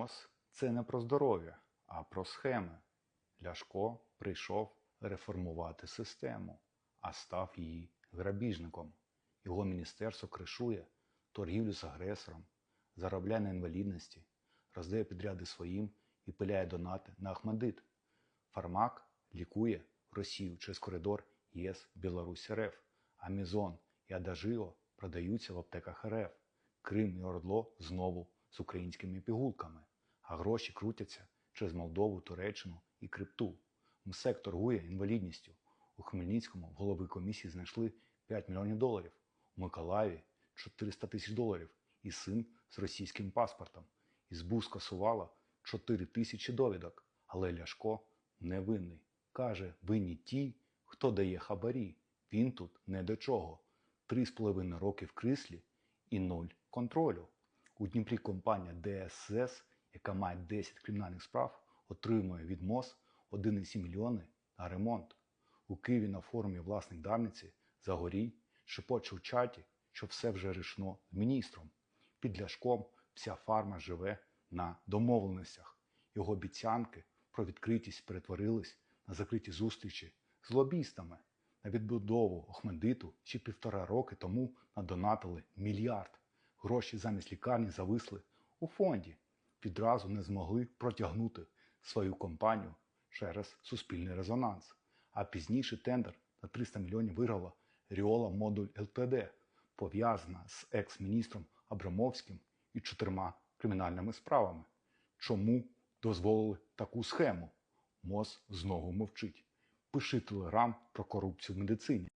МОЗ це не про здоров'я, а про схеми. Ляшко прийшов реформувати систему, а став її грабіжником. Його міністерство кришує торгівлю з агресором, заробляє на інвалідності, роздає підряди своїм і пиляє донати на Ахмадит. Фармак лікує Росію через коридор ЄС Білорусь РФ, а Мізон і Адажио продаються в аптеках РФ. Крим і Ордло знову з українськими пігулками, а гроші крутяться через Молдову, Туреччину і Крипту. МСЕК торгує інвалідністю. У Хмельницькому в голови комісії знайшли 5 мільйонів доларів, у Миколаєві 400 тисяч доларів і син з російським паспортом. СБУ скасувала 4 тисячі довідок, але Ляшко невинний. Каже, винні ті, хто дає хабарі. Він тут не до чого. Три з половиною роки в кріслі і нуль контролю. У Дніпрі компанія ДСС, яка має 10 кримінальних справ, отримує від МОЗ 1,7 мільйони на ремонт. У Києві на форумі власник Дарниці Загорій шепоче в чаті, що все вже рішено з міністром. Під ляшком вся фарма живе на домовленостях. Його обіцянки про відкритість перетворились на закриті зустрічі з лобістами. На відбудову Охмедиту ще півтора роки тому надонатили мільярд. Гроші замість лікарні зависли у фонді. Відразу не змогли протягнути свою компанію через суспільний резонанс. А пізніше тендер на 300 мільйонів виграла Ріола Модуль ЛТД, пов'язана з екс-міністром Абрамовським і чотирма кримінальними справами. Чому дозволили таку схему? МОЗ знову мовчить. Пиши телеграм про корупцію в медицині.